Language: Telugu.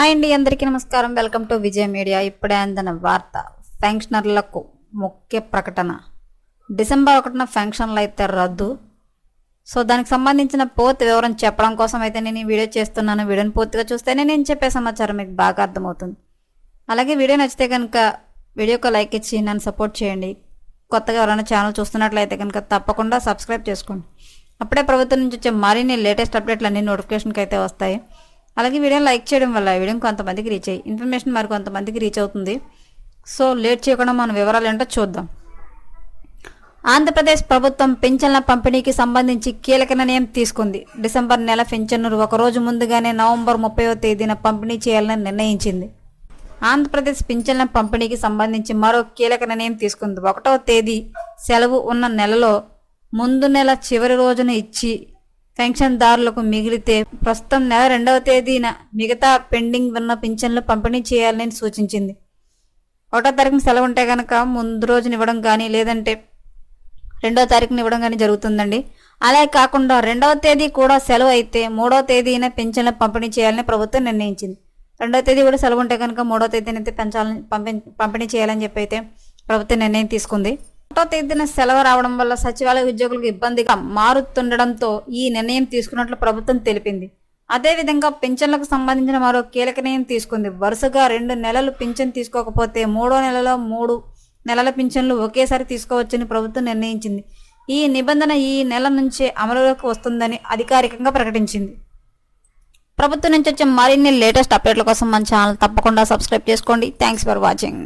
హాయ్ అండి అందరికీ నమస్కారం. Welcome to Vijaya media. ఇప్పుడే అందిన వార్త ఫంక్షనర్లకు ముఖ్య ప్రకటన. డిసెంబర్ ఒకటిన ఫంక్షన్లు అయితే రద్దు. సో దానికి సంబంధించిన పూర్తి వివరం చెప్పడం కోసం అయితే నేను ఈ వీడియో చేస్తున్నాను. వీడియోని పూర్తిగా చూస్తేనే నేను చెప్పే సమాచారం మీకు బాగా అర్థమవుతుంది. అలాగే వీడియో నచ్చితే కనుక వీడియోకి లైక్ ఇచ్చి నన్ను సపోర్ట్ చేయండి. కొత్తగా ఎవరైనా ఛానల్ చూస్తున్నట్లయితే కనుక తప్పకుండా సబ్స్క్రైబ్ చేసుకోండి. అప్పుడే ప్రభుత్వం నుంచి వచ్చే మరిన్ని లేటెస్ట్ అప్డేట్లు అన్ని నోటిఫికేషన్కి అయితే వస్తాయి. అలాగే వీడియోని లైక్ చేయడం వల్ల వీడియో కొంతమందికి రీచ్ అయ్యి ఇన్ఫర్మేషన్ మరి కొంతమందికి రీచ్ అవుతుంది. సో లేట్ చేయకుండా మన వివరాలు ఏంటో చూద్దాం. ఆంధ్రప్రదేశ్ ప్రభుత్వం పింఛన్ల పంపిణీకి సంబంధించి కీలక నిర్ణయం తీసుకుంది. డిసెంబర్ నెల పింఛన్ను ఒకరోజు ముందుగానే నవంబర్ ముప్పైవ తేదీన పంపిణీ చేయాలని నిర్ణయించింది. ఆంధ్రప్రదేశ్ పింఛన్ల పంపిణీకి సంబంధించి మరో కీలక నిర్ణయం తీసుకుంది. ఒకటవ తేదీ సెలవు ఉన్న నెలలో ముందు నెల చివరి రోజున ఇచ్చి పెన్షన్దారులకు మిగిలితే ప్రస్తుతం నెల రెండవ తేదీన మిగతా పెండింగ్ ఉన్న పింఛన్లు పంపిణీ చేయాలని సూచించింది. ఒకటో తారీఖున సెలవు ఉంటే కనుక ముందు రోజున ఇవ్వడం కానీ లేదంటే రెండవ తారీఖున ఇవ్వడం కానీ జరుగుతుందండి. అలా కాకుండా రెండవ తేదీ కూడా సెలవు అయితే మూడవ తేదీన పెన్షన్లు పంపిణీ చేయాలని ప్రభుత్వం నిర్ణయించింది. రెండవ తేదీ కూడా సెలవు ఉంటే కనుక మూడవ తేదీనైతే పెంచాలని పంపి పంపిణీ చేయాలని చెప్పి అయితే ప్రభుత్వం నిర్ణయం తీసుకుంది. ఒకటో తేదీన సెలవు రావడం వల్ల సచివాలయ ఉద్యోగులకు ఇబ్బందిగా మారుతుండడంతో ఈ నిర్ణయం తీసుకున్నట్లు ప్రభుత్వం తెలిపింది. అదేవిధంగా పింఛన్లకు సంబంధించిన మరో కీలక నిర్ణయం తీసుకుంది. వరుసగా రెండు నెలలు పింఛన్ తీసుకోకపోతే మూడో నెలలో మూడు నెలల పింఛన్లు ఒకేసారి తీసుకోవచ్చని ప్రభుత్వం నిర్ణయించింది. ఈ నిబంధన ఈ నెల నుంచే అమలులోకి వస్తుందని అధికారికంగా ప్రకటించింది. ప్రభుత్వం నుంచి వచ్చే మరిన్ని లేటెస్ట్ అప్డేట్ల కోసం మన ఛానల్ తప్పకుండా సబ్స్క్రైబ్ చేసుకోండి. Thanks for watching.